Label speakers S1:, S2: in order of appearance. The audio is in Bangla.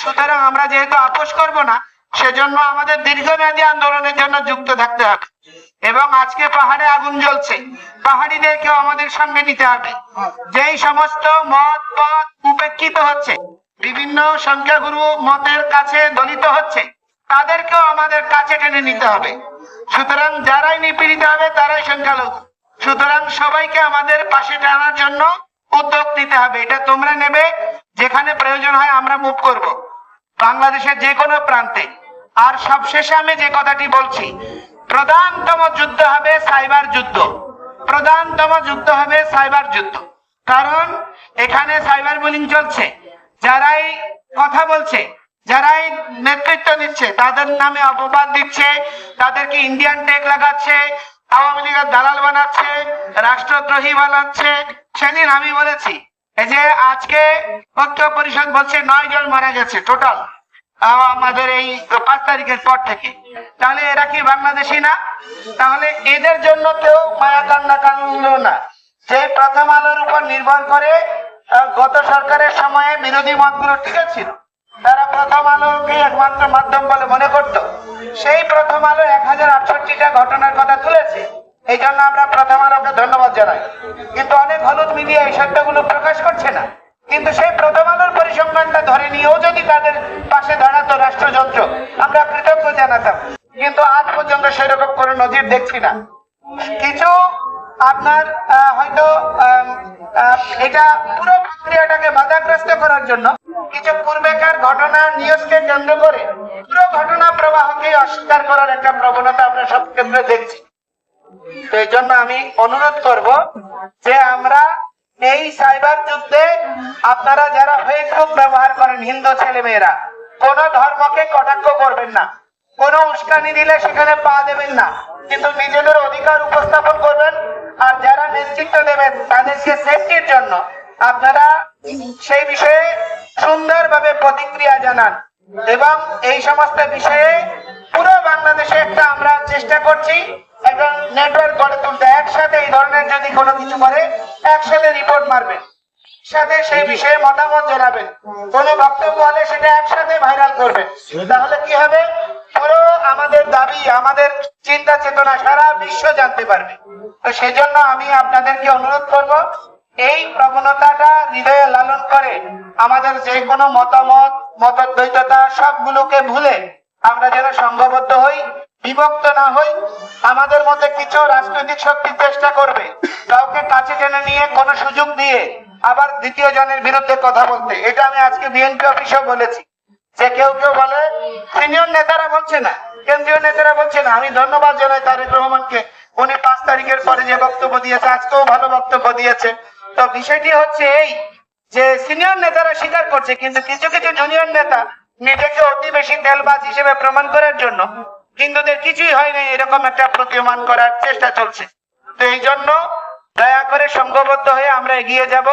S1: সুতরাং আমরা যেহেতু আপোষ করব না, সেজন্য আমাদের দীর্ঘমেয়াদী আন্দোলনের জন্য যুক্ত থাকতে হবে। এবং আজকে পাহাড়ে আগুন জ্বলছে। পাহাড়িদেরকেও আমাদের সঙ্গে নিতে হবে। যেই সমস্ত মত, পথ উপেক্ষিত হচ্ছে, বিভিন্ন সংখ্যাগুরু মতের কাছে দলিত হচ্ছে, তাদেরকেও আমাদের কাছে টেনে নিতে হবে। সুতরাং যারাই নিপীড়িত হবে, তারাই সংখ্যালঘু। সুতরাং সবাইকে আমাদের পাশে টানার জন্য উদ্যোগ নিতে হবে। এটা তোমরা নেবে, যেখানে প্রয়োজন হয় আমরা মুভ করব। বাংলাদেশের যে কোনো প্রান্তে। আর সবশেষে আমি যে কথাটি বলছি, প্রধানতম যুদ্ধ হবে সাইবার যুদ্ধ। প্রধানতম যুদ্ধ হবে সাইবার যুদ্ধ। কারণ এখানে সাইবার বুলিং চলছে। যারাই কথা বলছে, যারাই নেতৃত্ব নিচ্ছে, তাদের নামে অপবাদ দিচ্ছে, তাদেরকে ইন্ডিয়ান টেক লাগাচ্ছে, আওয়ামী লীগের দালাল বানাচ্ছে, রাষ্ট্রদ্রোহী বানাচ্ছে। সেদিন আমি বলেছি এই যে আজকে ঐক্য পরিষদ বলছে নয় জন মারা গেছে টোটাল। আমাদের এই পাঁচ তারিখের পর থেকে। তাহলে এরা কি বাংলাদেশি না? তাহলে এদের জন্য কেউ মায়া কান্না কান্নলো না। যে প্রথম আলোর উপর নির্ভর করে গত সরকারের সময়ে বিরোধী মতগুলো ঠিক ছিল তারা প্রথম আলোকে একমাত্র মাধ্যম বলে মনে করত। সেই প্রথম আলো এক হাজার আটষট্টিটা ঘটনার কথা তুলেছে। এই জন্য আমরা প্রথম আলোকে ধন্যবাদ জানাই। কিন্তু অনেক হলুদ মিডিয়া এই সত্যগুলো প্রকাশ করছে না। কিন্তু সেই প্রথম আলোর পরিসংখ্যানটা ধরে নিয়েও যদি তাদের পাশে দাঁড়াতো রাষ্ট্রযন্ত্র, আমরা কৃতজ্ঞ জানাতাম। কিন্তু আজ পর্যন্ত সেরকম কোনো নজির দেখছি না। কিছু আপনার হয়তো এটা পুরো প্রক্রিয়াটাকে বাধাগ্রস্ত করার জন্য কিছু পূর্বেকার ঘটনা নিউজকে কেন্দ্র করে পুরো ঘটনা প্রবাহকে অস্বীকার করার একটা প্রবণতা আমরা সব কেন্দ্রে দেখছি। তো এই জন্য আমি অনুরোধ করব যে আমরা এই সাইবার যুদ্ধে আপনারা যারা ফেসবুক ব্যবহার করেন, হিন্দু ছেলে মেয়েরা কোন ধর্মকে কটাক্ষ করবেন না। কোন উস্কানি দিলে সেখানে পা দেবেন না। কিন্তু নিজেদের অধিকার উপস্থাপন করবেন আর যারা নেতৃত্ব দেবেন তাদেরকে সেফটির জন্য আপনারা সেই বিষয়ে সুন্দরভাবে প্রতিক্রিয়া জানান। এবং এই সমস্ত বিষয়ে পুরো বাংলাদেশে একটা আমরা চেষ্টা করছি। একটা নেটওয়ার্ক গড়ে তুলতে একসাথে এই ধরনের যদি কোনো কিছু করে একসাথে রিপোর্ট মারবেন সাথে সেই বিষয়ে মতামত জানাবেন কোন বক্তব্য হলে সেটা একসাথে ভাইরাল করবেন তাহলে কি হবে? পুরো আমাদের দাবি আমাদের চিন্তা চেতনা সারা বিশ্ব জানতে পারবে। তো সেজন্য আমি আপনাদেরকে অনুরোধ করব এই প্রবণতাটা হৃদয়ে লালন করে আমাদের যে কোনো মতামত মতদ্বৈততা সবগুলোকে ভুলে আমরা যেন সংঘবদ্ধ হই, বিভক্ত না হই, আমাদের মধ্যে কিছু রাজনৈতিক শক্তি চেষ্টা করবে। কাউকে কাছে টেনে নিয়ে কোনো সুযোগ দিয়ে আবার দ্বিতীয় জনের বিরুদ্ধে কথা বলতে। এটা আমি আজকে বিএনপি অফিসেও বলেছি। যে কেউ কেউ বলে, সিনিয়র নেতারা বলছে না, কেন্দ্রীয় নেতারা বলছে না। আমি ধন্যবাদ জানাই তারেক রহমানকে। উনি পাঁচ তারিখের পরে যে বক্তব্য দিয়েছে, আজকেও ভালো বক্তব্য দিয়েছে। তো বিষয়টি হচ্ছে এই যে, সিনিয়র নেতারা স্বীকার করছে, কিন্তু কিছু কিছু জুনিয়র নেতা নিজেকে অতি বেশি তেলবাজ হিসেবে প্রমাণ করার জন্য হিন্দুদের কিছুই হয় না এরকম একটা প্রতীয়মান করার চেষ্টা চলছে। তো এই জন্য দয়া করে সংঘবদ্ধ হয়ে আমরা এগিয়ে যাব।